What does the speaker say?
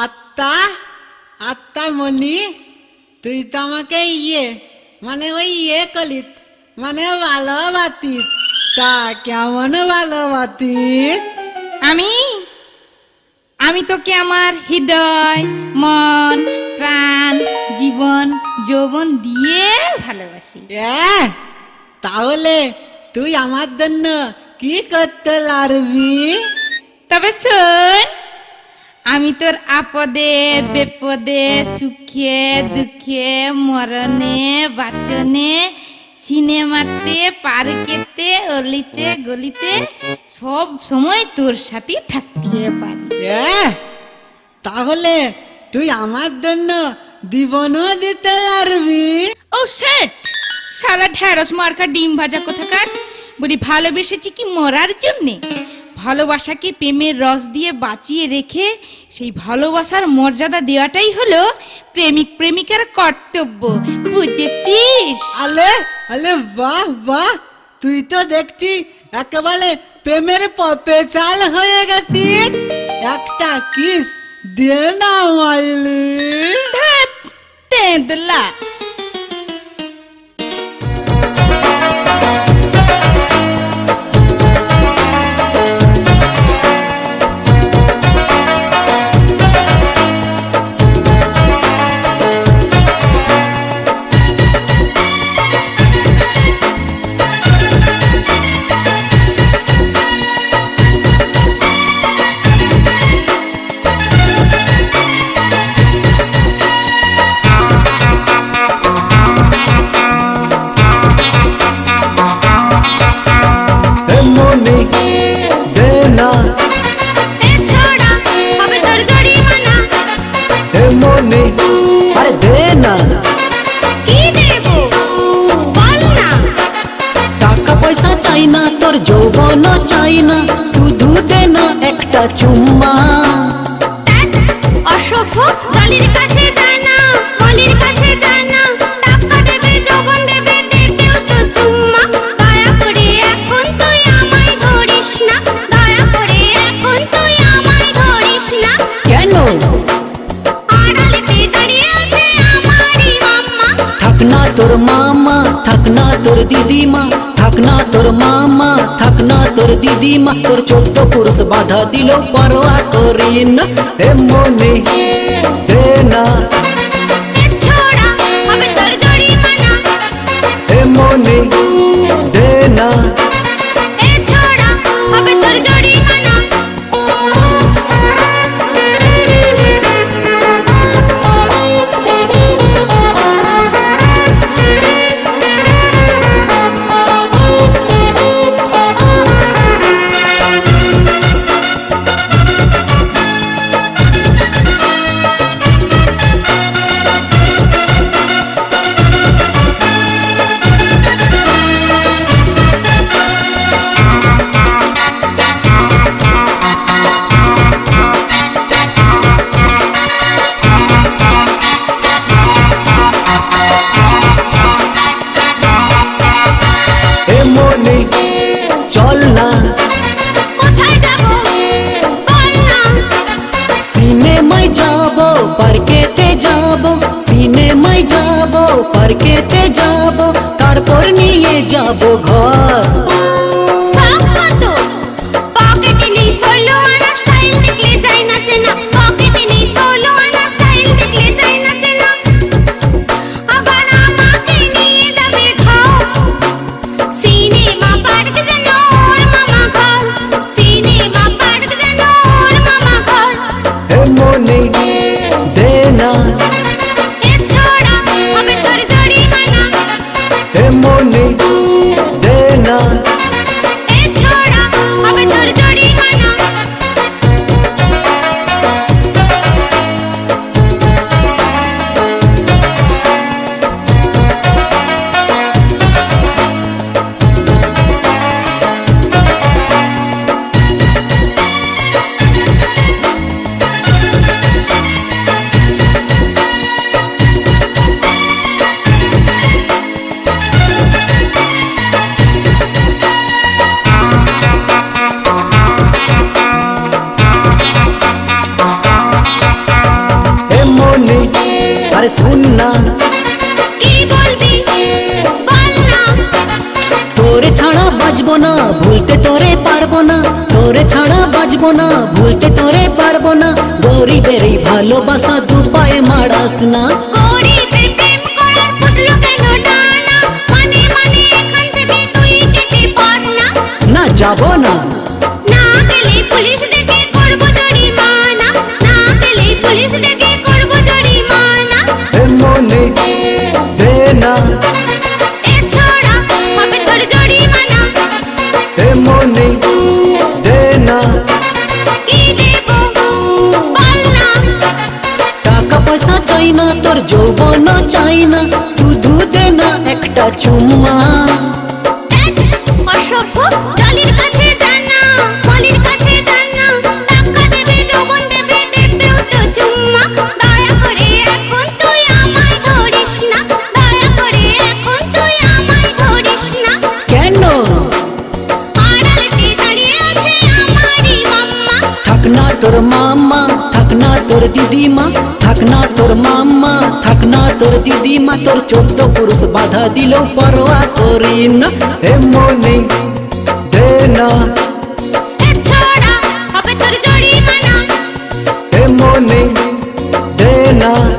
আত্মা আত্মা মনি তুই তো আমাকে ইয়ে মানে ওই ইয়ে কলিত মানে ভালোবাতিস তা কেমন ভালোবাতিস আমি? আমি তোকে আমার হৃদয় মন প্রাণ জীবন যৌবন দিয়ে ভালোবাসি। তাহলে তুই আমার জন্য কি করতে পারবি? তবে শোন আমি তোর আপদে বিপদে সুখে দুঃখে মরণে বাচনে সিনেমাতে পার্কেতে অলিতে গলিতে সব সময় তোর সাথে থাকতে পারি। তাহলে তুই আমার জন্য জীবনও দিতে পারবি? ও শেট! সালা ঢ্যাঁড়স মার্কা ডিম ভাজা কোথাকার? বলি ভালোবেসেছি কি মরার জন্যে? ভালোবাসাকে প্রেমের রস দিয়ে বাঁচিয়ে রেখে সেই ভালোবাসার মর্যাদা দেওয়াটাই হলো প্রেমিক প্রেমিকার কর্তব্য। বুঝেছিস? আলে আলে বাহ বাহ। তুই তো দেখছি একেবারে প্রেমের পপে চাল হয়ে গেছিস একটা কিস দে না মাইলি। তেঁদলা। মনে আরে দে না। কি দেব? বল না। টাকা পয়সা চাই না তোর যৌবন চাই না। শুধু দে না একটা চুম্মা। থাক না তোর দিদিমা, থাক না তোর মামা, থাক না তোর দিদিমা, তোর ছোট্ট পুরুষ বাধা দিল পরোয়া তোর মনে দে না। যাব পার্কেতে যাব তারপর নিয়ে যাব ঘর। আরে শুন না। কি বলবি? বল না। তোরে ছাড়া বাজবো না ভুলতে তোরে পারব না। তোরে ছাড়া বাজবো না ভুলতে তোরে পারব না। গরিবের ভালোবাসা দু পায়ে মারাস না। কেন ডানা মানে মানে না। না যাব না। না গেলে পুলিশ চাই না তোর যৌবন চাই না শুধু দে না একটা চুম্মা। তোর দিদিমা থাক না তোর মাম্মা থাক না তোর দিদিমা তোর চোদ্দ পুরুষ বাধা দিল পরোয়া করি না এমনি দে না। এমনি দে না।